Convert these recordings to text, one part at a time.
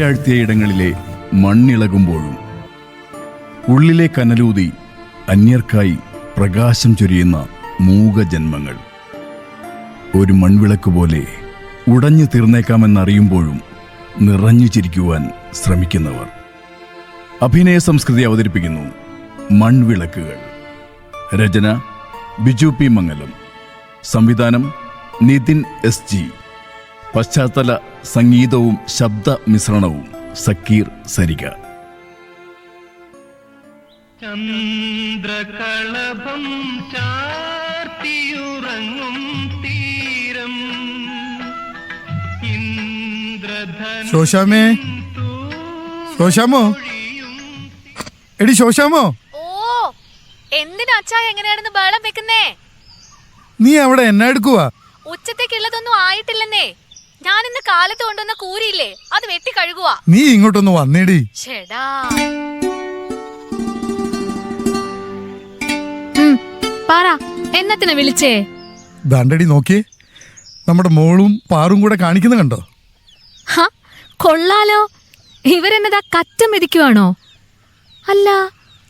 വേരാഴ്ത്തിയ ഇടങ്ങളിലെ മണ്ണിളകുമ്പോഴും ഉള്ളിലെ കനലൂതി അന്യർക്കായി പ്രകാശം ചൊരിയുന്ന മൂകജന്മങ്ങൾ. ഒരു മൺവിളക്ക് പോലെ ഉടഞ്ഞു തീർന്നേക്കാമെന്നറിയുമ്പോഴും നിറഞ്ഞു ചിരിക്കുവാൻ ശ്രമിക്കുന്നവർ. അഭിനയ സംസ്കൃതി അവതരിപ്പിക്കുന്നു മൺവിളക്കുകൾ. രചന ബിജു പി മംഗലം. സംവിധാനം നിതിൻ എസ് ജി. പശ്ചാത്തല സംഗീതവും ശബ്ദ മിശ്രണവും സക്കീർ സരിക ചന്ദ്രകളഭം ചാർത്തിയുറങ്ങും തീരം. ശോശാമേ ശോശാമോ? എടി ശോശാമോ? ഓ എന്തിനാ അച്ഛാ എങ്ങനെയാണെന്ന് ബഹളം വെക്കുന്നേ? നീ അവിടെ എന്നാ എടുക്കുവാ? ഉച്ചത്തേക്കുള്ളതൊന്നും ആയിട്ടില്ലെന്നേ. ഞാൻ ഇന്ന് കാലത്ത് കൊണ്ടുവന്ന കൂരിയില്ലേ? അത് വെട്ടി കഴുകുവാ. നീ ഇങ്ങോട്ടൊന്ന് വന്നേടി. ചേടാ. പറ. എന്നത്തിനാ വിളിച്ചേ? ദാണ്ടടി നോക്കിയേ. നമ്മുടെ മോളും പാറും കൂടെ കാണിക്കുന്ന കണ്ടോ? ഹ കൊള്ളാലോ. ഇവരെന്നതാ കറ്റ മെതിക്കുവാണോ? അല്ല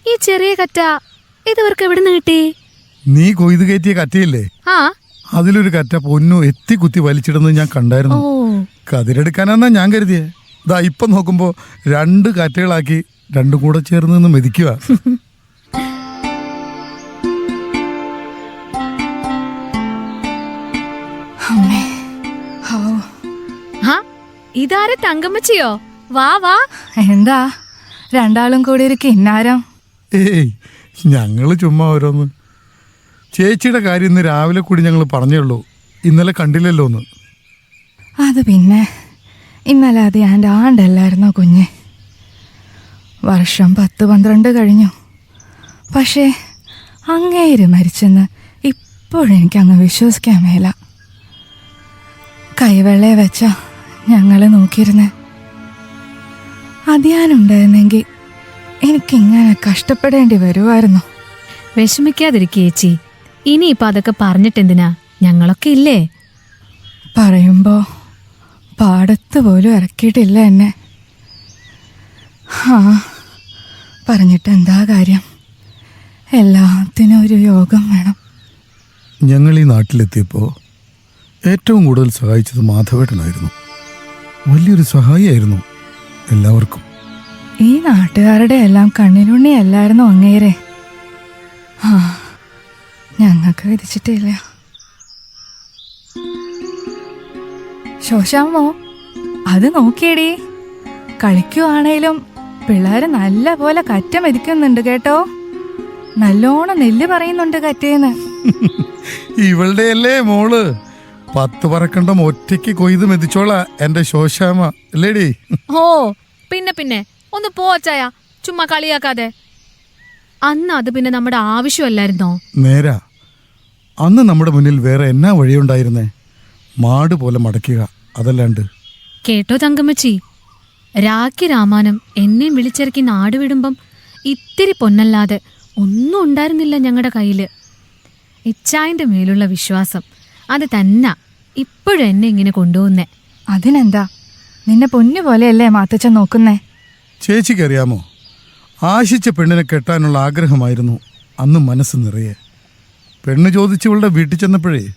ഈ ചെറിയ കറ്റ ഇതവർക്ക് എവിടുന്ന് കിട്ടി? നീ കൊയ്ത് കയറ്റിയ കറ്റയില്ലേ? ആ അതിലൊരു കറ്റ പൊന്നു എത്തി കുത്തി വലിച്ചിടുന്നത് ഞാൻ കണ്ടായിരുന്നു. കതിരെടുക്കാനാന്നാ ഞാൻ കരുതിയേ. ഇതാ ഇപ്പൊ നോക്കുമ്പോ രണ്ട് കറ്റകളാക്കി രണ്ടും കൂടെ ചേർന്ന് നിന്ന് മെതിക്കുക. ഹോ ഹ ഇതാരെ തങ്കമ്മച്ചിയോ? വാ വാ. എന്താ? രണ്ടാളും കൂടി ഒരു കിന്നാരം. ഏയ് ഞങ്ങൾ ചുമ്മാ ഓരോന്ന്. ചേച്ചിയുടെ കാര്യം ഇന്ന് രാവിലെ കൂടി ഞങ്ങൾ പറഞ്ഞുള്ളൂ ഇന്നലെ കണ്ടില്ലല്ലോ ഒന്ന് അത് പിന്നെ ഇന്നലെ അത് എന്റെ ആണ്ടല്ലായിരുന്നോ കുഞ്ഞ്? വർഷം പത്ത് പന്ത്രണ്ട് കഴിഞ്ഞു. പക്ഷേ അങ്ങേര് മരിച്ചെന്ന് ഇപ്പോഴും എനിക്കങ്ങ് വിശ്വസിക്കാൻ മേല. കൈവെള്ളയെ വെച്ച ഞങ്ങൾ നോക്കിയിരുന്നെ. അതിയാനുണ്ടായിരുന്നെങ്കിൽ എനിക്കിങ്ങനെ കഷ്ടപ്പെടേണ്ടി വരുമായിരുന്നു വിഷമിക്കാതിരിക്കേ ചേച്ചി ഇനിയിപ്പൊ അതൊക്കെ പറഞ്ഞിട്ടെന്തിനാ? ഞങ്ങളൊക്കെ ഇല്ലേ? പറയുമ്പോ പാടത്ത് പോലും ഇറക്കിയിട്ടില്ല എന്നെ. ആ പറഞ്ഞിട്ട് എന്താ കാര്യം? എല്ലാത്തിനും ഒരു യോഗം വേണം. ഞങ്ങൾ ഈ നാട്ടിലെത്തിയപ്പോൾ ഏറ്റവും കൂടുതൽ സഹായിച്ചത് മാധവേട്ടനായിരുന്നു. വലിയൊരു സഹായിയായിരുന്നു എല്ലാവർക്കും. ഈ നാട്ടുകാരുടെ എല്ലാം കണ്ണിനുണ്ണി അല്ലായിരുന്നു അങ്ങേരെ. ആ ഞങ്ങൾക്ക് വിധിച്ചിട്ടില്ല. ശോശാമോ അത് നോക്കിയടി. കളിക്കുവാണേലും പിള്ളേര് നല്ല പോലെ കറ്റ മെതിക്കുന്നുണ്ട് കേട്ടോ. നല്ലോണം നെല്ല് പറയുന്നുണ്ട് കറ്റേന്ന്. ഇവളുടെ അല്ലേ മോൾ? പത്ത് പറക്കണ്ട ഒറ്റയ്ക്ക് കൊയ്ത് മെതിച്ചോളാ എന്റെ ശോശാമ അല്ലേടി? ഓ പിന്നെ പിന്നെ. ഒന്ന് പോ ചുമ്മാ കളിയാക്കാതെ. അന്ന് അത് പിന്നെ നമ്മുടെ ആവശ്യമല്ലായിരുന്നോ? നേരാ. അന്ന് നമ്മുടെ മുന്നിൽ വേറെ എന്നാ വഴിയുണ്ടായിരുന്നേ? മാട് പോലെ മടക്കുക അതല്ലാണ്ട്. കേട്ടോ തങ്കമ്മച്ചി. രാഖി രാമാനം എന്നെ വിളിച്ചിറക്കി നാട് വിടുമ്പം ഇത്തിരി പൊന്നല്ലാതെ ഒന്നും ഉണ്ടായിരുന്നില്ല ഞങ്ങളുടെ കയ്യിൽ. ഇച്ചായന്റെ മേലുള്ള വിശ്വാസം അത് തന്നെ ഇപ്പോഴും എന്നെ ഇങ്ങനെ കൊണ്ടുപോകുന്നേ. അതിനെന്താ? നിന്നെ പൊന്നു പോലെയല്ലേ മാത്തച്ഛൻ നോക്കുന്നേ? ചേച്ചിക്കറിയാമോ ആശിച്ച പെണ്ണിനെ കെട്ടാനുള്ള ആഗ്രഹമായിരുന്നു. അന്ന് മനസ്സ് നിറയെ. പെണ്ണ് ചോദിച്ചവളുടെ വീട്ടിൽ ചെന്നപ്പോഴേ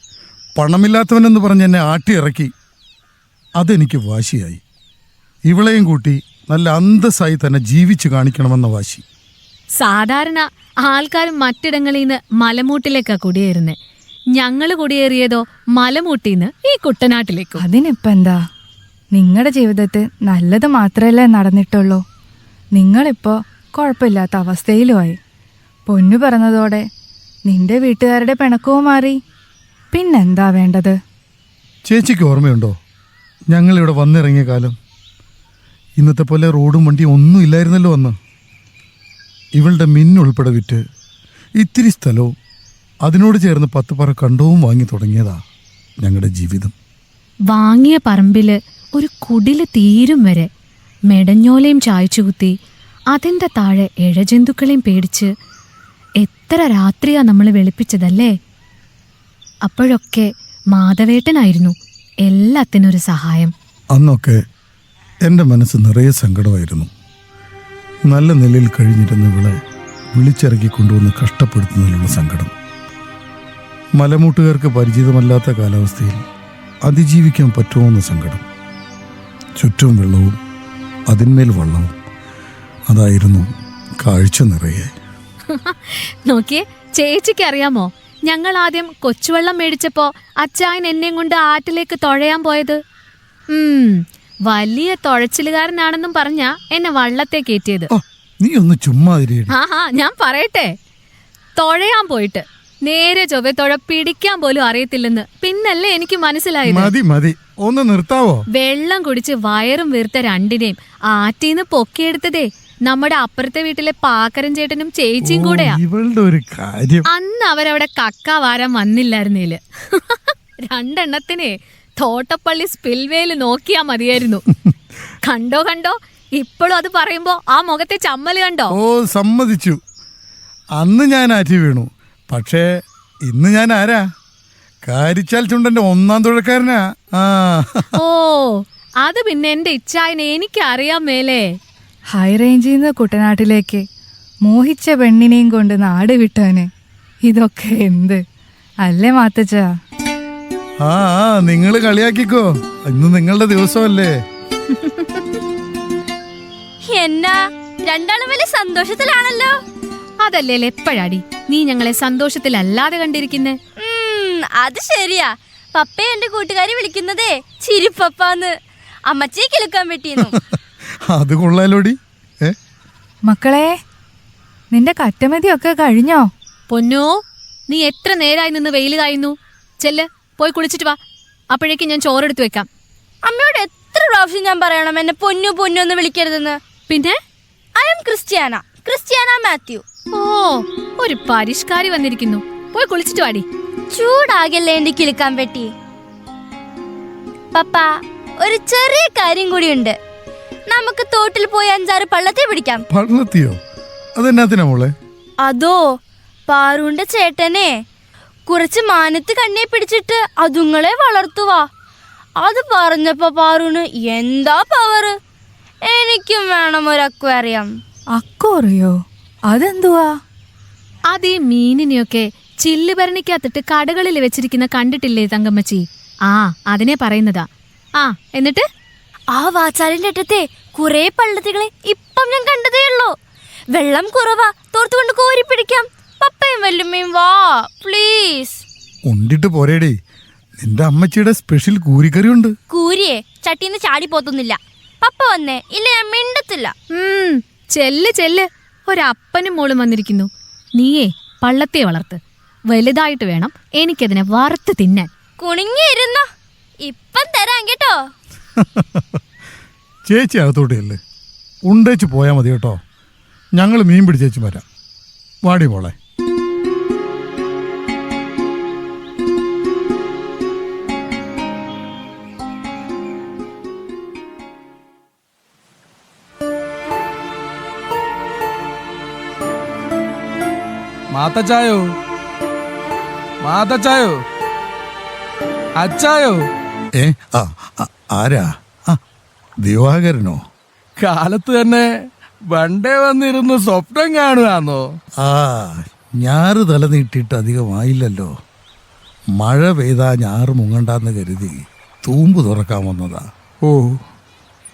പണമില്ലാത്തവനെന്ന് പറഞ്ഞ് എന്നെ ആട്ടിയിറക്കി. അതെനിക്ക് വാശിയായി. ഇവളെയും കൂട്ടി നല്ല അന്തസ്സായി തന്നെ ജീവിച്ചു കാണിക്കണമെന്ന വാശി. സാധാരണ ആൾക്കാർ മറ്റിടങ്ങളിൽ നിന്ന് മലമൂട്ടിലേക്കാ കുടിയേറുന്നത് ഞങ്ങൾ കുടിയേറിയതോ മലമൂട്ടിന്ന് ഈ കുട്ടനാട്ടിലേക്ക്. അതിനിപ്പോ എന്താ? നിങ്ങളുടെ ജീവിതത്തിൽ നല്ലത് മാത്രമല്ലേ നടന്നിട്ടുള്ളൂ. നിങ്ങളിപ്പോ കുഴപ്പമില്ലാത്ത അവസ്ഥയിലുമായി പൊന്നു പറഞ്ഞതോടെ നിന്റെ വീട്ടുകാരുടെ പിണക്കവും മാറി. പിന്നെന്താ വേണ്ടത്? ചേച്ചിക്ക് ഓർമ്മയുണ്ടോ? ഞങ്ങളിവിടെ വന്നിറങ്ങിയ കാലം. ഇന്നത്തെ പോലെ റോഡും വണ്ടിയും ഒന്നും ഇല്ലായിരുന്നല്ലോ അന്ന്. ഇവളുടെ മിന്നുൾപ്പെടെ വിറ്റ് ഇത്തിരി സ്ഥലവും അതിനോട് ചേർന്ന് പത്ത് പറ കണ്ടവും വാങ്ങി തുടങ്ങിയതാ ഞങ്ങളുടെ ജീവിതം. വാങ്ങിയ പറമ്പിൽ ഒരു കുടിൽ തീരും വരെ മെടഞ്ഞോലയും ചായച്ചുകുത്തി അതിന്റെ താഴെ ഇഴജന്തുക്കളെയും പേടിച്ച് എത്ര രാത്രിയാ നമ്മൾ വെളുപ്പിച്ചതല്ലേ? അപ്പോഴൊക്കെ മാധവേട്ടനായിരുന്നു എല്ലാത്തിനും ഒരു സഹായം. അന്നൊക്കെ എന്റെ മനസ്സ് നിറയെ സങ്കടമായിരുന്നു. നല്ല നിലയിൽ കഴിഞ്ഞിരുന്ന ഇവളെ വിളിച്ചിറക്കി കൊണ്ടുവന്ന് കഷ്ടപ്പെടുത്തുന്നതിലുള്ള സങ്കടം. മലമൂട്ടുകാർക്ക് പരിചിതമല്ലാത്ത കാലാവസ്ഥയിൽ അതിജീവിക്കാൻ പറ്റുമോ എന്ന സങ്കടം. ചുറ്റും വെള്ളവും അതിന്മേൽ വള്ളവും അതായിരുന്നു കാഴ്ച നിറയെ. നോക്കിയേ ചേച്ചിക്ക് അറിയാമോ? ഞങ്ങൾ ആദ്യം കൊച്ചുവെള്ളം മേടിച്ചപ്പോ അച്ചായൻ എന്നെയും കൊണ്ട് ആറ്റിലേക്ക് തുഴയാൻ പോയത്. ഉം വലിയ തുഴച്ചിലുകാരനാണെന്നും പറഞ്ഞ എന്നെ വള്ളത്തെ കയറ്റിയത്. നീ ഒന്ന് ചുമ്മാ ആഹാ ഞാൻ പറയട്ടെ. തുഴയാൻ പോയിട്ട് നേരെ ചൊവ്വെ തുഴ പിടിക്കാൻ പോലും അറിയത്തില്ലെന്ന് പിന്നല്ലേ എനിക്ക് മനസ്സിലായത്? മതി മതി. ഒന്ന് നിർത്താവോ? വെള്ളം കുടിച്ച് വയറും വീർത്ത രണ്ടിനെയും ആറ്റീന്ന് പൊക്കിയെടുത്തതേ. നമ്മുടെ അപ്പുറത്തെ വീട്ടിലെ പാക്കരൻ ചേട്ടനും ചേച്ചിയും കൂടെയാ. ഇവളുടെ ഒരു കാര്യം. അന്ന് അവരവിടെ കക്ക വാരം വന്നില്ലായിരുന്നേൽ. രണ്ടെണ്ണത്തിനെ തോട്ടപ്പള്ളി സ്പിൽവേൽ നോക്കിയാ മതിയായിരുന്നു. കണ്ടോ കണ്ടോ? ഇപ്പോഴും അത് പറയുമ്പോ ആ മുഖത്തെ ചമ്മൽ കണ്ടോ? ഓ സമ്മതിച്ചു. അന്ന് ഞാൻ ആറ്റി വീണു. പക്ഷേ ഇന്ന് ഞാൻ ആരാ? കാരിച്ചാൽ ചുണ്ടന്റെ ഒന്നാം തുഴക്കാരനാ. ഓ അത് പിന്നെ എന്റെ ഇച്ഛായനെ എനിക്ക് അറിയാൻ മേലേ. ഹൈ റേഞ്ചിൽ നിന്ന് കുട്ടനാട്ടിലേക്ക് മോഹിച്ച പെണ്ണിനെയും കൊണ്ട് നാട് വിട്ടവന് ഇതൊക്കെ എന്ത്? അല്ലേ മാത്തച്ച ആ നിങ്ങൾ കളിയാക്കിക്കോ. ഇന്ന് നിങ്ങളുടെ ദിവസമല്ലേ. എന്നാ രണ്ടാളും വലിയ സന്തോഷത്തിലാണല്ലോ. അതല്ലേ എപ്പോഴാടി? നീ ഞങ്ങളെ സന്തോഷത്തിലല്ലാതെ കണ്ടിരിക്കുന്നേ. അത് ശരിയാ. പപ്പയെ എന്റെ കൂട്ടുകാരി വിളിക്കുന്നതേ ചിരിപ്പപ്പാന്ന്. അമ്മച്ചേ കിളുക്കാൻ പറ്റിയെന്നു അത് കൊള്ളാലോടി. മക്കളെ നിന്റെ കറ്റമതിയൊക്കെ കഴിഞ്ഞോ? പൊന്നോ നീ എത്ര നേരായി നിന്ന് വെയിൽ കായുന്നു ചെല്ല് പോയി കുളിച്ചിട്ട് വാ. അപ്പോഴേക്കും ഞാൻ ചോറെടുത്ത് വെക്കാം. അമ്മയോട് എത്ര പ്രാവശ്യം ഞാൻ പറയണം എന്നെ പൊന്നു പൊന്നു എന്ന് വിളിക്കരുതെന്ന്? പിന്നെ? I M Christiana Christiana Mathew. ഓ ഒരു പരിഷ്കാരി വന്നിരിക്കുന്നു. പോയി കുളിച്ചിട്ട് വാടി. ചൂടാകല്ലേ എന്റെ കിളിക്കാൻ പറ്റി പപ്പ ഒരു ചെറിയ കാര്യം കൂടിയുണ്ട്. നമുക്ക് തോട്ടിൽ പോയി അഞ്ചാറ് പള്ളത്തെ പിടിക്കാം. പള്ളത്തിയോ? അതെന്നാത്തിനാ മോളെ? അതോ പാറുണ്ട ചേട്ടനെ? കുറച്ച് മാനത്ത് കണ്ണിയെ പിടിച്ചിട്ട് അതുങ്ങളെ വളർത്തുവാ അത് പറഞ്ഞപ്പോ പാറുന് എന്താ പവർ എനിക്കും വേണം ഒരു അക്വേറിയം. അക്കോറിയോ അതെന്തുവാ? അത് ഈ മീനിനെയൊക്കെ ചില്ലുഭരണിക്കകത്തിട്ട് കടകളിൽ വെച്ചിരിക്കുന്ന കണ്ടിട്ടില്ലേ തങ്കമ്മച്ചി? ആ അതിനെ പറയുന്നതാ. ആ എന്നിട്ട്? ആ വാച്ചാലിന്റെ അറ്റത്തെ കുറെ പള്ളത്തികളെ ഇപ്പം ഞാൻ കണ്ടതേ ഉള്ളൂ. വെള്ളം കുറവാ തോർത്തുകൊണ്ട് കോരി പിടിക്കാം. പപ്പയും വല്ലുമ്മയും വാ പ്ലീസ് ഉണ്ടിട്ട് പോരേടി. നിന്റെ അമ്മച്ചിയുടെ സ്പെഷ്യൽ കൂരിക്കറി ഉണ്ട് കൂരിയെ ചട്ടിന്ന് ചാടി പോത്തൊന്നില്ല പപ്പ വന്നേ ഇല്ല ഞാൻ മിണ്ടത്തില്ല. ഉം ചെല്ല് ചെല്ല്. ഒരപ്പനും മോളും വന്നിരിക്കുന്നു. നീയേ പള്ളത്തെ വളർത്ത്. വലുതായിട്ട് വേണം എനിക്കതിനെ വറുത്ത് തിന്നാൻ. കുണിങ്ങിയിരുന്ന? ഇപ്പം തരാം കേട്ടോ. ചേച്ചി അകത്തോട്ടല്ലേ ഉണ്ടേച്ച് പോയാൽ മതി കേട്ടോ. ഞങ്ങൾ മീൻ പിടിച്ചേച്ച് വരാം. വാടി പോളെ മാതച്ചായോ മാതച്ചായോ അച്ചായോ? ഏ? ആ ആ, ആരാ? ആ ദിവാകരനോ? കാലത്ത് തന്നെ വണ്ടേ വന്നിരുന്ന് സ്വപ്നം കാണുകയാണോ ആ ഞാറ് തല നീട്ടിയിട്ട് അധികമായില്ലല്ലോ മഴ പെയ്താ ഞാറ് മുങ്ങണ്ടെന്ന് കരുതി തൂമ്പ് തുറക്കാൻ വന്നതാ. ഓ.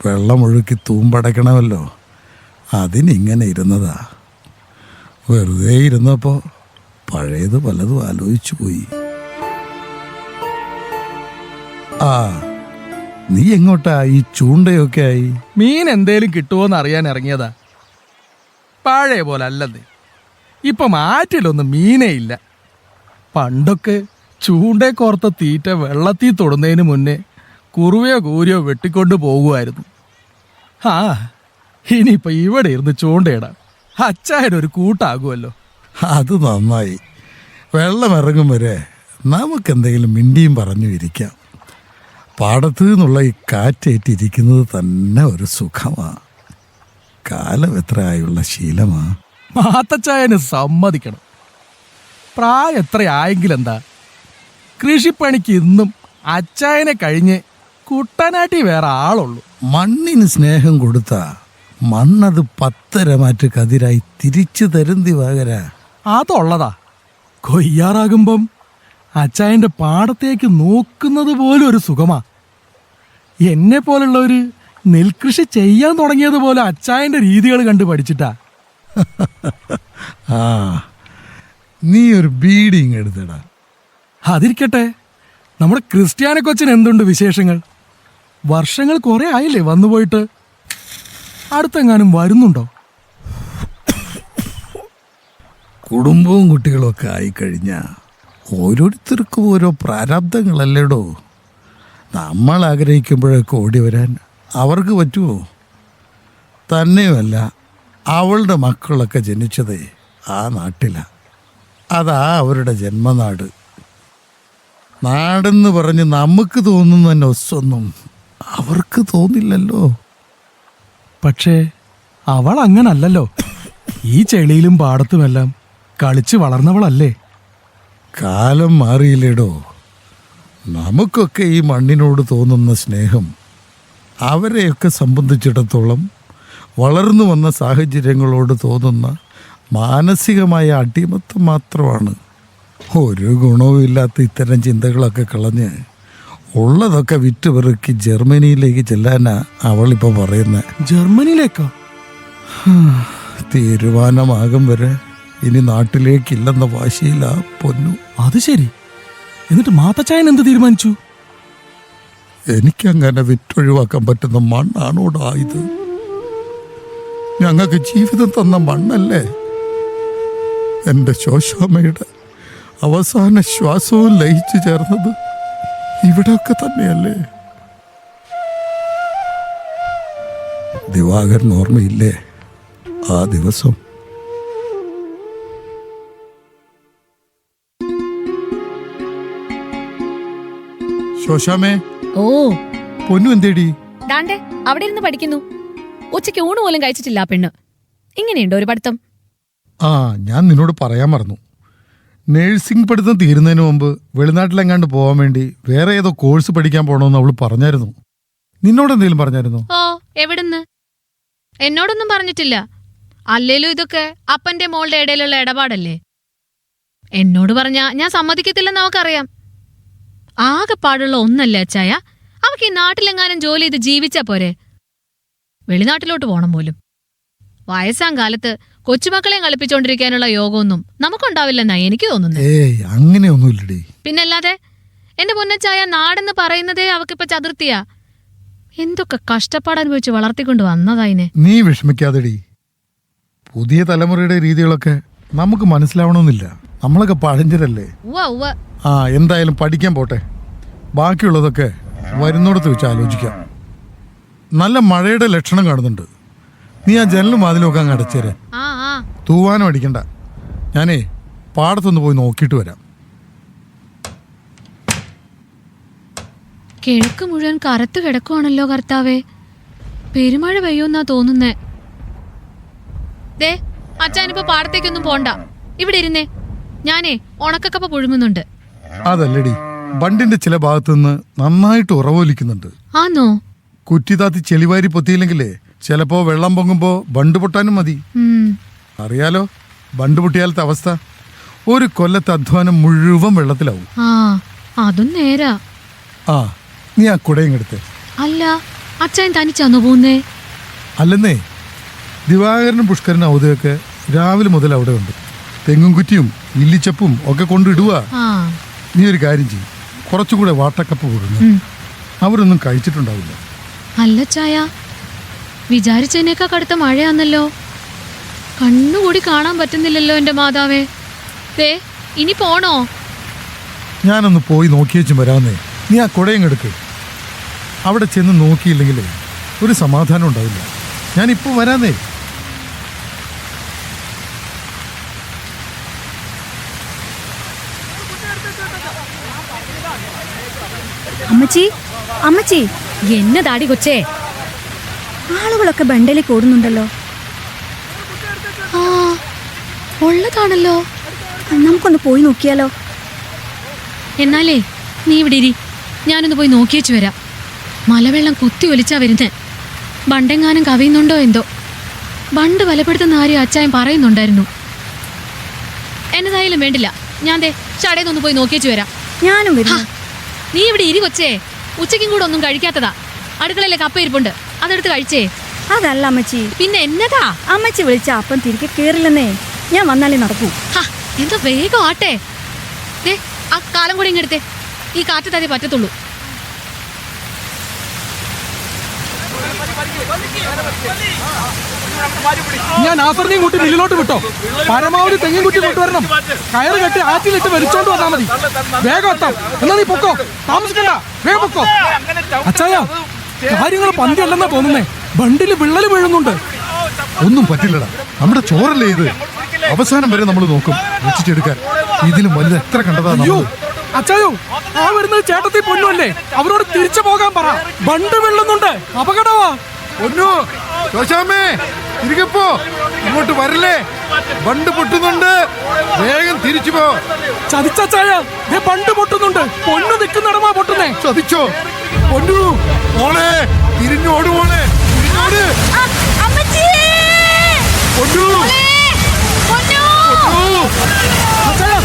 വെള്ളമൊഴുക്കി തൂമ്പടയ്ക്കണമല്ലോ. അതിനിങ്ങനെ ഇരുന്നതാ. വെറുതെ ഇരുന്നപ്പോൾ പഴയത് പലതും ആലോചിച്ചു പോയി. ആ നീ എങ്ങോട്ടാ? ഈ ചൂണ്ടയൊക്കെ ആയി. മീൻ എന്തേലും കിട്ടുമോന്ന് അറിയാൻ ഇറങ്ങിയതാ. പഴയ പോലെ അല്ലെന്നേ. ഇപ്പം ആറ്റിലൊന്നും മീനേ ഇല്ല. പണ്ടൊക്കെ ചൂണ്ടേ കോർത്ത തീറ്റ വെള്ളത്തിൽ തൊടുന്നതിന് മുന്നേ കുറുവയോ കൂരിയോ വെട്ടിക്കൊണ്ട് പോകുമായിരുന്നു. ആ ഇനിയിപ്പൊ ഇവിടെ ഇരുന്ന് ചൂണ്ടയിടാം. അച്ചായുടെ ഒരു കൂട്ടാകുമല്ലോ. അത് നന്നായി. വെള്ളം ഇറങ്ങും വരെ നമുക്കെന്തെങ്കിലും മിണ്ടിയും പറഞ്ഞു ഇരിക്കാം. പാടത്തു നിന്നുള്ള ഈ കാറ്റേറ്റിരിക്കുന്നത് തന്നെ ഒരു സുഖമാ. കാലം എത്രയായുള്ള ശീലമാ. മാത്തച്ചായന് സമ്മതിക്കണം. പ്രായം എത്രയായെങ്കിലെന്താ? കൃഷിപ്പണിക്ക് ഇന്നും അച്ചായനെ കഴിഞ്ഞ് കുട്ടനാട്ടി വേറെ ആളുള്ളൂ. മണ്ണിന് സ്നേഹം കൊടുത്ത മണ്ണത് പത്തര മാറ്റ് കതിരായി തിരിച്ചു തരും ദിവാകര അതുള്ളതാ. കൊയ്യാറാകുമ്പം അച്ചായന്റെ പാടത്തേക്ക് നോക്കുന്നത് പോലും ഒരു സുഖമാ. എന്നെ പോലുള്ളവര് നെൽകൃഷി ചെയ്യാൻ തുടങ്ങിയതുപോലെ അച്ചായന്റെ രീതികൾ കണ്ട് പഠിച്ചിട്ടാ. ആ നീ ഒരു ബീഡിങ് എടുത്തടാ. അതിരിക്കട്ടെ നമ്മുടെ ക്രിസ്ത്യാനി കൊച്ചിന് എന്തുണ്ട് വിശേഷങ്ങൾ? വർഷങ്ങൾ കുറെ ആയില്ലേ വന്നുപോയിട്ട് അടുത്തെങ്ങാനും വരുന്നുണ്ടോ? കുടുംബവും കുട്ടികളും ഒക്കെ ആയിക്കഴിഞ്ഞാൽ ഓരോരുത്തർക്കും ഓരോ പ്രാരാബ്ദങ്ങളല്ലേടോ? നമ്മൾ ആഗ്രഹിക്കുമ്പോഴൊക്കെ ഓടി വരാൻ അവർക്ക് പറ്റുമോ? തന്നെയുമല്ല അവളുടെ മക്കളൊക്കെ ജനിച്ചത് ആ നാട്ടിലാണ് അതാ അവരുടെ ജന്മനാട്. നാടെന്ന് പറഞ്ഞ് നമുക്ക് തോന്നുന്ന ഒസ്സൊന്നും അവർക്ക് തോന്നില്ലല്ലോ. പക്ഷേ അവൾ അങ്ങനല്ലല്ലോ ഈ ചെളിയിലും പാടത്തുമെല്ലാം കളിച്ച് വളർന്നവളല്ലേ? കാലം മാറിയില്ലേടോ? നമുക്കൊക്കെ ഈ മണ്ണിനോട് തോന്നുന്ന സ്നേഹം അവരെയൊക്കെ സംബന്ധിച്ചിടത്തോളം വളർന്നു വന്ന സാഹചര്യങ്ങളോട് തോന്നുന്ന മാനസികമായ അടിമത്തം മാത്രമാണ്. ഒരു ഗുണവും ഇല്ലാത്ത ഇത്തരം ചിന്തകളൊക്കെ കളഞ്ഞ് ഉള്ളതൊക്കെ വിറ്റുപെറുക്കി ജർമ്മനിയിലേക്ക് ചെല്ലാനാ അവളിപ്പോൾ പറയുന്നത് ജർമ്മനിയിലേക്കോ? തീരുമാനമാകും വരെ. ഇനി നാട്ടിലേക്കില്ലെന്ന വാശിയിലാ പൊന്നു. അത് ശരി. എന്നിട്ട് മാത്തച്ചായൻ എന്ത് തീരുമാനിച്ചു? എനിക്കങ്ങനെ വിറ്റൊഴിവാക്കാൻ പറ്റുന്ന മണ്ണാണോടാ ഇത്? ഞങ്ങൾക്ക് ജീവിതം തന്ന മണ്ണല്ലേ? എന്റെ ശോശാമയുടെ അവസാന ശ്വാസവും ലയിച്ചു ചേർന്നത് ഇവിടെയൊക്കെ തന്നെയല്ലേ? ദിവാകരൻ ഓർമ്മയില്ലേ ആ ദിവസം? ശോശാമേ. ഓ. പൊന്നു എന്തേടി? ദാണ്ടെ അവിടെ ഇരുന്ന് പഠിക്കുന്നു. ഉച്ചയ്ക്ക് ഊണ് പോലും കഴിച്ചിട്ടില്ല ആ പെണ്ണ്. ഇങ്ങനെയുണ്ടോ ഒരു പഠിത്തം? ആ ഞാൻ നിന്നോട് പറയാൻ മറന്നു. നേഴ്സിംഗ് പഠിത്തം തീരുന്നതിന് മുമ്പ് വെളിനാട്ടിലെങ്ങാണ്ട് പോകാൻ വേണ്ടി വേറെ ഏതോ കോഴ്സ് പഠിക്കാൻ പോകണമെന്ന് അവൾ പറഞ്ഞായിരുന്നു. നിന്നോട് എന്തെങ്കിലും പറഞ്ഞായിരുന്നോ? ഓ എവിടുന്ന്? എന്നോടൊന്നും പറഞ്ഞിട്ടില്ല. അല്ലേലും ഇതൊക്കെ അപ്പന്റെ മോളുടെ ഇടയിലുള്ള ഇടപാടല്ലേ? എന്നോട് പറഞ്ഞാ ഞാൻ സമ്മതിക്കത്തില്ലെന്ന് അവക്കറിയാം. ആകെപ്പാടുള്ള ഒന്നല്ല അച്ചായ? അവക്ക് ഈ നാട്ടിലെങ്ങാനും ജോലി ചെയ്ത് ജീവിച്ചാ പോരെ? വെളിനാട്ടിലോട്ട് പോണം പോലും. വയസ്സാം കാലത്ത് കൊച്ചുമക്കളെയും കളിപ്പിച്ചോണ്ടിരിക്കാനുള്ള യോഗമൊന്നും നമുക്കുണ്ടാവില്ലെന്നാ എനിക്ക് തോന്നുന്നത്. ഏയ് അങ്ങനെയൊന്നുമില്ലടി. പിന്നല്ലാതെ എന്റെ പൊന്നച്ചായ നാടെന്ന് പറയുന്നതേ അവക്കിപ്പോ ചതുർത്ഥിയാ. എന്തൊക്കെ കഷ്ടപ്പാടനുഭവിച്ച് വളർത്തിക്കൊണ്ട് വന്നതായിനെ നീ വിഷമിക്കാതെടി. പുതിയ തലമുറയുടെ രീതികളൊക്കെ നമുക്ക് മനസ്സിലാവണമെന്നില്ല. നമ്മളൊക്കെ പഴഞ്ചരല്ലേ? ഉവ്വ ഉവ്വ. ആ എന്തായാലും പഠിക്കാൻ പോട്ടെ. ബാക്കിയുള്ളതൊക്കെ വരുന്നോടത്ത് വെച്ച് ആലോചിക്കാം. നല്ല മഴയുടെ ലക്ഷണം കാണുന്നുണ്ട്. നീ ആ ജനലും വാതിലൊക്കെ അങ്ങ് അടച്ചേരെ. തൂവാനും അടിക്കണ്ട. ഞാനേ പാടത്തൊന്ന് പോയി നോക്കിയിട്ട് വരാം. കിഴക്ക് മുഴുവൻ കറുത്ത് കിടക്കുവാണല്ലോ കർത്താവേ. പെരുമഴ പെയ്യുന്നാ തോന്നുന്നേ. ദേ അച്ഛനിപ്പോ പാടത്തേക്കൊന്നും പോണ്ട. ഇവിടെ ഇരുന്നേ. ഞാനേ ഉണക്കക്കപ്പ പുഴുങ്ങുന്നുണ്ട്. അതല്ലടി ബണ്ടിന്റെ ചില ഭാഗത്തു നിന്ന് നന്നായിട്ട് ഉറവൊലിക്കുന്നുണ്ട്. ആന്നോ? കുറ്റിതാത്തി ചെളിവാരി പൊത്തിയില്ലെങ്കിലേ ചിലപ്പോ വെള്ളം പൊങ്ങുമ്പോ ബണ്ട് പൊട്ടാനും മതി. അറിയാലോ ബണ്ട് പൊട്ടിയാലത്തെ അവസ്ഥ? ഒരു കൊല്ലത്തെ അധ്വാനം മുഴുവൻ വെള്ളത്തിലാവും. ആ അതും നേരാ. ആ നീ ആ കുടയും എടുത്തേ അല്ല അച്ഛൻ തനിച്ചാന്നോ പോന്നേ അല്ലെന്നേ ദിവാകരനും പുഷ്കരനും അവധിയൊക്കെ രാവിലെ മുതൽ അവിടെ ഉണ്ട്. തെങ്ങും കുറ്റിയും ഇല്ലിച്ചപ്പും ഒക്കെ കൊണ്ടിടുക ആ. നീ ഒരു കാര്യം ചെയ്യും. കുറച്ചുകൂടെ വാട്ടക്കപ്പ് കൊടുക്കുന്നു ഉം. അവരൊന്നും കഴിച്ചിട്ടുണ്ടാവില്ല. അല്ല ചായ. വിചാരിച്ചതിനേക്കാ കടുത്ത മഴയാന്നല്ലോ. കണ്ണുകൂടി കാണാൻ പറ്റുന്നില്ലല്ലോ എന്റെ മാതാവേ. ദേ ഇനി പോണോ? ഞാനൊന്ന് പോയി നോക്കിയേച്ചും വരാമെന്നേ നീ ആ കുടയും എടുക്ക്. അവിടെ ചെന്ന് നോക്കിയില്ലെങ്കിലേ ഒരു സമാധാനം ഉണ്ടാവില്ല. ഞാനിപ്പോൾ വരാന്നേ. അമ്മച്ചി അമ്മച്ചി എന്നതാടി കൊച്ചേ. ആളുകളൊക്കെ ബണ്ടയിലേക്ക് ഓടുന്നുണ്ടല്ലോ ആ ഉള്ളതാണല്ലോ. നമുക്കൊന്ന് പോയി നോക്കിയാലോ? എന്നാലേ നീ ഇവിടെ ഇരി. ഞാനൊന്ന് പോയി നോക്കിയേച്ചു വരാം. മലവെള്ളം കുത്തി ഒലിച്ചാ വരുന്നേ. ബണ്ടെങ്ങാനും കവിയുന്നുണ്ടോ എന്തോ? ബണ്ട് ബലപ്പെടുത്തുന്ന ആരും അച്ചായം പറയുന്നുണ്ടായിരുന്നു. എന്നതായാലും വേണ്ടില്ല. ഞാൻ ദേ ചടയെന്നൊന്ന് പോയി നോക്കിയേച്ചു വരാം. ഞാനും വരും നീ ഇവിടെ ഇരി കൊച്ചേ. ഉച്ചയ്ക്കും കൂടെ ഒന്നും കഴിക്കാത്തതാ. അടുക്കളയിലെ കപ്പ ഇരിപ്പുണ്ട് അതെടുത്ത് കഴിച്ചേ. അതല്ല അമ്മച്ചി. പിന്നെ എന്നതാ? അമ്മച്ചി വിളിച്ച അപ്പം തിരികെ കേറില്ലെന്നേ. ഞാൻ വന്നാലേ നടക്കൂ. ഹാ, എന്താ വേഗം ആട്ടെ. ദേ ആ കാലം കൂടി ഇങ്ങെടുത്തേ ഈ കാറ്റ് തതേ പറ്റത്തുള്ളൂ. ഞാൻ ആസറിനെയും കൂട്ടി മില്ലിലോട്ട് വിട്ടോ? പരമാവധി തെങ്ങിൻ കുട്ടി കൊണ്ടുവരണം. കയറ് കെട്ടി ആറ്റിലിട്ട് വലിച്ചോണ്ട് വന്നാ മതി. വേഗം എത്താം. എന്നാ നീ പൊക്കോ? താമസിക്കണ്ട. വേഗം പൊക്കോ. അച്ചായ കാര്യങ്ങൾ പന്തിയല്ലെന്നാ തോന്നുന്നേ. ബണ്ടിൽ വിള്ളൽ വീഴുന്നുണ്ട്. ഒന്നും പറ്റില്ലടാ. നമ്മുടെ ചോറല്ലേ ഇത്? അവസാനം വരെ നമ്മൾ നോക്കും. രക്ഷിച്ചെടുക്കാൻ ഇതിലും വലുത് എത്ര കണ്ടതാ അയ്യോ അച്ചായോ ആ വരുന്നത് ചേട്ടത്തി പൊന്നുമല്ലേ അവരോട് തിരിച്ചു പോകാൻ പറ. ബണ്ട് വെള്ളുന്നുണ്ട്. അപകടമാ. പൊന്നു ശോശാമ്മേ തിരികെപ്പോ ഇങ്ങോട്ട് വരല്ലേ? ബണ്ട് പൊട്ടുന്നുണ്ട്. വേഗം തിരിച്ചു പോ. ചതിച്ചായ ബണ്ട് പൊട്ടുന്നുണ്ട്. പൊന്നു നിൽക്കുന്നിടമാ പൊട്ടുന്നേ. ചതിച്ചോ? പൊന്നു. മോളെ തിരിഞ്ഞോട് മോളെ. തിരിഞ്ഞോട്. പൊന്നു. പൊന്നു! അച്ചായ,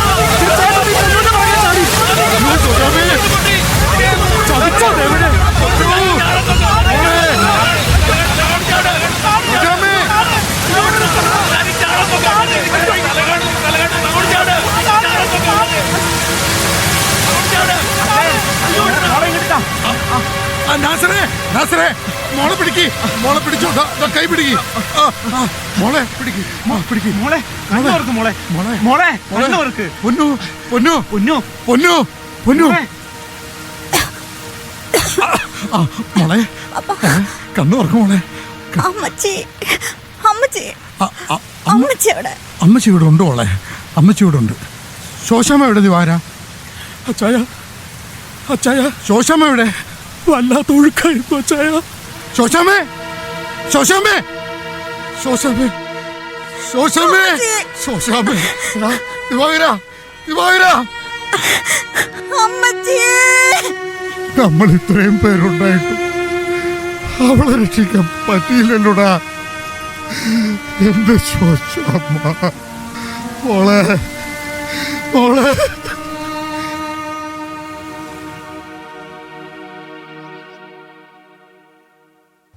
നാസറേ നാസറേ മോളെ പിടിക്ക് മോളെ പിടിച്ചോ കൈ പിടിക്ക്. മോളെ പിടിക്ക് പിടിക്ക്. മോളെ കണ്ണവർക്ക് മോളെ? മോളെ മോളെ പൊന്നു പൊന്നു പൊന്നു പൊന്നു. പൊന്നു മോളെ. ആ, മോളെ കണ്ണു തുറക്കും മോളെ. അമ്മച്ചി അമ്മച്ചി. അമ്മച്ചി അവിടെ അമ്മച്ചി ഇവിടെ ഉണ്ട് മോളെ. അമ്മച്ചി ഇവിടെ ഉണ്ട്. ശോശാമ്മ എവിടെ ദിവാര അച്ചായ അച്ചായ. ശോശാമ്മ എവിടെ? വല്ലാത്ത ഒഴുക്കായിരുന്നു അച്ചായ ശോശാമ്മേ ശോശാമ്മേ ശോശാമ്മേ ശോശാമ്മേ ശോശാമ്മേ. എടാ, ദിവാകര ദിവാകര. നമ്മൾ ഇത്രയും പേരുണ്ടായിട്ട് അവളെ രക്ഷിക്കാൻ പറ്റിയില്ലല്ലോടാ. എന്റെ ശോശാമ്മ. മോളെ മോളെ.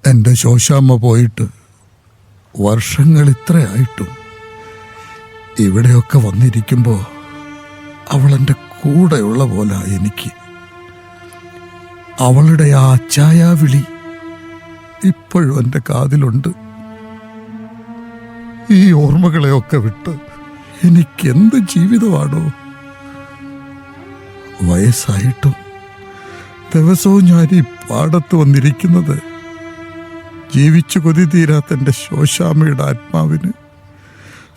എന്റെ ശോശാമ്മ പോയിട്ട് വർഷങ്ങൾ ഇത്രയായിട്ടും. ഇവിടെയൊക്കെ വന്നിരിക്കുമ്പോൾ അവളെന്റെ കൂടെയുള്ള പോലെ എനിക്ക്. അവളുടെ ആ അച്ചായാവിളി ഇപ്പോഴും എന്റെ കാതിലുണ്ട്. ഈ ഓർമ്മകളെയൊക്കെ വിട്ട് എനിക്കെന്ത് ജീവിതമാണോ? വയസ്സായിട്ടും ദിവസവും ഞാൻ ഈ പാടത്ത് വന്നിരിക്കുന്നത് ജീവിച്ചു കൊതി തീരാത്ത എന്റെ ശോശാമയുടെ ആത്മാവിന്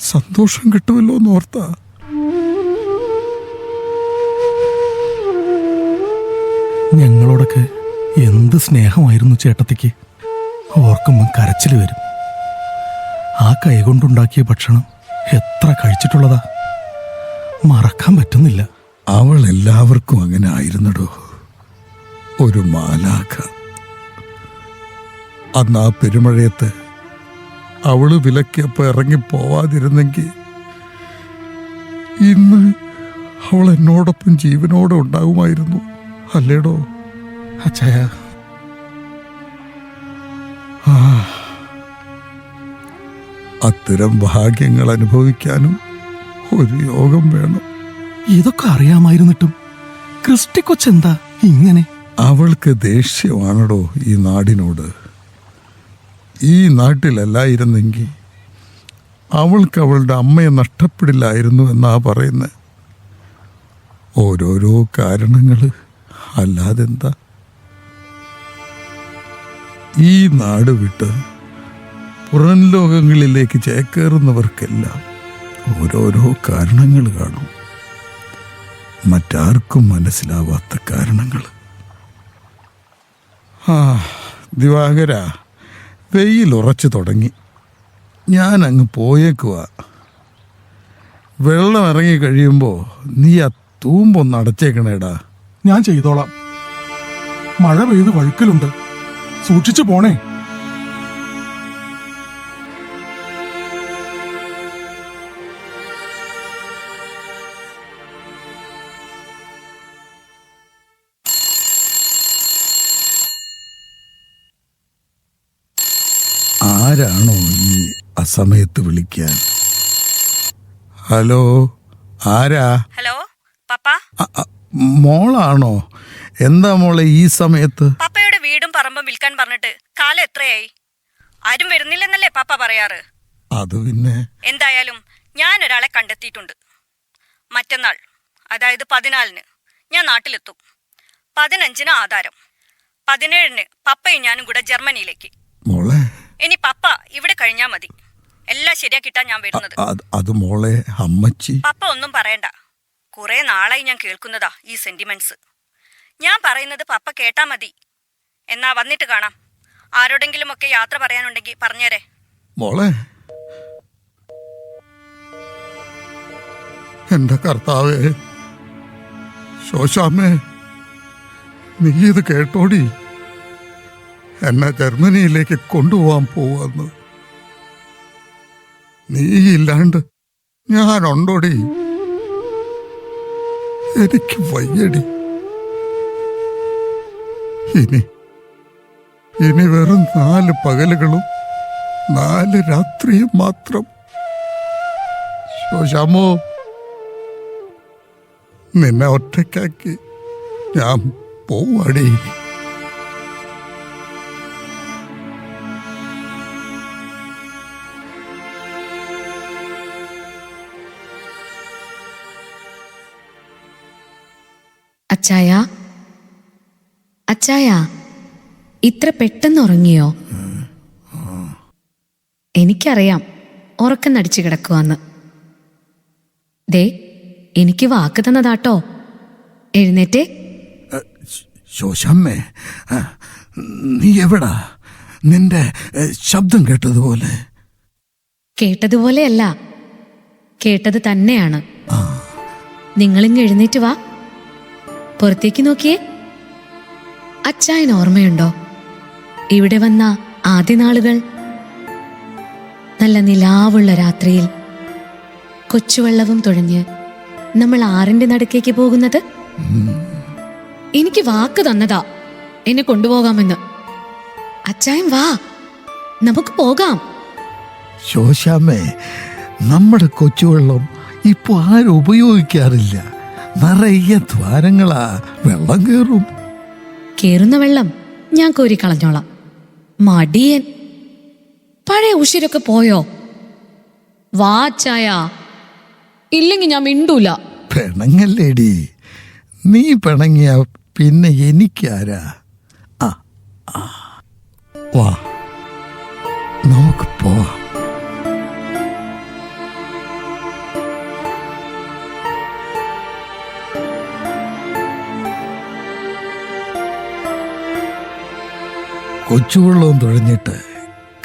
സന്തോഷം കിട്ടുമല്ലോ എന്ന് എന്നോർത്താ. ഞങ്ങളോടൊക്കെ എന്ത് സ്നേഹമായിരുന്നു ചേട്ടത്തിക്ക്? ഓർക്കുമ്പം കരച്ചിൽ വരും. ആ കൈകൊണ്ടുണ്ടാക്കിയ ഭക്ഷണം എത്ര കഴിച്ചിട്ടുള്ളതാ? മറക്കാൻ പറ്റുന്നില്ല. അവൾ എല്ലാവർക്കും അങ്ങനെ ആയിരുന്നടോ? ഒരു മാലാഖ. അന്ന് ആ പെരുമഴയത്ത് അവൾ വിലക്കിയപ്പോ ഇറങ്ങി പോവാതിരുന്നെങ്കിൽ ഇന്ന് അവൾ എന്നോടൊപ്പം ജീവനോടെ ഉണ്ടാകുമായിരുന്നു അല്ലേടോ? അച്ഛയ. അത്തരം ഭാഗ്യങ്ങൾ അനുഭവിക്കാനും ഒരു യോഗം വേണം. ഇതൊക്കെ അറിയാമായിരുന്നിട്ടും ക്രിസ്റ്റി കൊച്ചെന്താ ഇങ്ങനെ? അവൾക്ക് ദേഷ്യമാണടോ ഈ നാടിനോട്? ഈ നാട്ടിലല്ലായിരുന്നെങ്കിൽ അവൾക്ക് അവളുടെ അമ്മയെ നഷ്ടപ്പെടില്ലായിരുന്നു എന്നാ പറയുന്നത്. ഓരോരോ കാരണങ്ങൾ അല്ലാതെന്താ? ഈ നാട് വിട്ട് പുറം ലോകങ്ങളിലേക്ക് ചേക്കേറുന്നവർക്കെല്ലാം ഓരോരോ കാരണങ്ങൾ കാണും. മറ്റാർക്കും മനസ്സിലാവാത്ത കാരണങ്ങൾ ആ ദിവാകര. വെയിൽ ഉറച്ചു തുടങ്ങി. ഞാൻ അങ്ങ് പോയേക്കുക വെള്ളം ഇറങ്ങി കഴിയുമ്പോൾ നീ ആ തൂമ്പൊന്ന് അടച്ചേക്കണേടാ. ഞാൻ ചെയ്തോളാം. മഴ പെയ്ത് വഴുക്കലുണ്ട്. സൂക്ഷിച്ചു പോണേ. ആരാണോ ഈ അസമയത്ത് വിളിക്കാൻ? ഹലോ ആരാ? ഹലോ പപ്പ? മോളാണോ? എന്താ മോളെ ഈ സമയത്ത്? പപ്പയുടെ വീടും പറമ്പും വിൽക്കാൻ പറഞ്ഞിട്ട് കാലം എത്രയായി? ആരും വരുന്നില്ലെന്നല്ലേ പപ്പ പറയാറ്? അത് പിന്നെ? എന്തായാലും ഞാൻ ഒരാളെ കണ്ടെത്തിയിട്ടുണ്ട്. മറ്റന്നാൾ അതായത് പതിനാലിന് ഞാൻ നാട്ടിലെത്തും. പതിനഞ്ചിന് ആധാരം. പതിനേഴിന് പപ്പയും ഞാനും കൂടെ ജർമ്മനിയിലേക്ക്. മോളെ ഇനി പപ്പ ഇവിടെ കഴിഞ്ഞാ മതി. എല്ലാം ശരിയാക്കിട്ടാ ഞാൻ വരുന്നത്. അത് അത് മോളെ അമ്മച്ചി. പപ്പ ഒന്നും പറയണ്ട. കുറെ നാളായി ഞാൻ കേൾക്കുന്നതാ ഈ സെന്റിമെന്റ്സ് ഞാൻ പറയുന്നത് പപ്പ കേട്ടാ മതി. എന്നാ വന്നിട്ട് കാണാം. ആരോടെങ്കിലും ഒക്കെ യാത്ര പറയാനുണ്ടെങ്കിൽ പറഞ്ഞേരെ. മോളെ. എന്റെ കർത്താവേ. ശോശാമ്മേ നീ ഇത് കേട്ടോടി? എന്നെ ജർമ്മനിയിലേക്ക് കൊണ്ടുപോകാൻ പോവാന്ന്. നീ ഇല്ലാണ്ട് ഞാനുണ്ടോടി? എനിക്ക് വയ്യടി. ഇനി ഇനി വെറും നാല് പകലുകളും നാല് രാത്രിയും മാത്രം. ശോശാമോ നിന്നെ ഒറ്റയ്ക്കാക്കി ഞാൻ പോവാടി. അച്ചായ അച്ചായ ഇത്ര പെട്ടെന്ന് ഉറങ്ങിയോ? എനിക്കറിയാം ഉറക്കം നടിച്ചു കിടക്കുവാന്ന്. ദേ എനിക്ക് വാക്ക് തന്നതാട്ടോ. എഴുന്നേറ്റേ. ശോശമ്മേ നീ എവിടാ? നിന്റെ ശബ്ദം കേട്ടതുപോലെ. കേട്ടതുപോലെയല്ല. കേട്ടത് തന്നെയാണ്. നിങ്ങളിങ്ങ് എഴുന്നേറ്റ് വാ. പുറത്തേക്ക് നോക്കിയേ? അച്ചായന് ഓർമ്മയുണ്ടോ? ഇവിടെ വന്ന ആദ്യ നാളുകൾ. നല്ല നിലാവുള്ള രാത്രിയിൽ കൊച്ചുവെള്ളവും തുഴഞ്ഞ് നമ്മൾ ആറിന്റെ നടുക്കേക്ക് പോകുന്നത്? എനിക്ക് വാക്ക് തന്നതാ. എന്നെ കൊണ്ടുപോകാമെന്ന്. അച്ചായൻ വാ. നമുക്ക് പോകാം. ശോശാമേ നമ്മുടെ കൊച്ചുവെള്ളം ഇപ്പൊ ആരും ഉപയോഗിക്കാറില്ല. നിറയെ ദ്വാരങ്ങളാ വെള്ളം കയറും. കേറുന്ന വെള്ളം ഞാൻ കോരി കളഞ്ഞോളാം. മടിയൻ. പഴയ ഉഷിരൊക്കെ പോയോ? വാച്ചായ ഇല്ലെങ്കിൽ ഞാൻ മിണ്ടൂല. പിണങ്ങല്ലേടി. നീ പിണങ്ങിയ പിന്നെ എനിക്കാരാ? ആ ആ. വാ നമുക്ക് പോവാം. കൊച്ചുവെള്ളവും തുഴഞ്ഞിട്ട്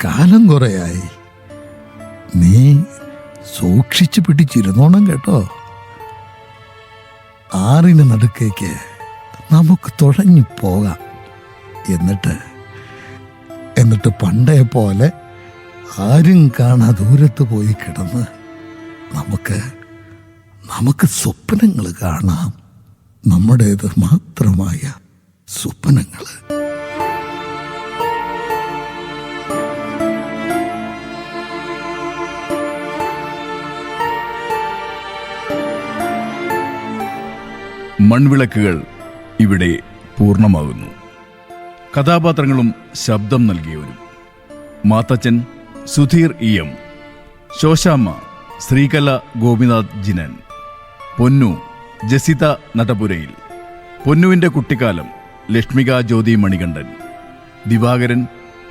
കാലം കുറയായി. നീ സൂക്ഷിച്ചു പിടിച്ചിരുന്നോണം കേട്ടോ. ആറിന് നടുക്കേക്ക് നമുക്ക് തുഴഞ്ഞു പോകാം. എന്നിട്ട് എന്നിട്ട് പണ്ടേ പോലെ ആരും കാണാ ദൂരത്ത് പോയി കിടന്ന് നമുക്ക് നമുക്ക് സ്വപ്നങ്ങൾ കാണാം. നമ്മുടേത് മാത്രമായ സ്വപ്നങ്ങൾ മൺവിളക്കുകൾ ഇവിടെ പൂർണമാകുന്നു. കഥാപാത്രങ്ങളും ശബ്ദം നൽകിയവരും. മാത്തച്ചൻ സുധീർ ഇ എം ശോശാമ്മ ശ്രീകല ഗോപിനാഥ് ജിനൻ പൊന്നു ജസിത നടപുരയിൽ പൊന്നുവിന്റെ കുട്ടിക്കാലം ലക്ഷ്മിക ജ്യോതി മണികണ്ഠൻ ദിവാകരൻ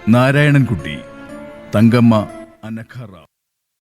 നാരായണൻകുട്ടി തങ്കമ്മ അനഖ റാവ്.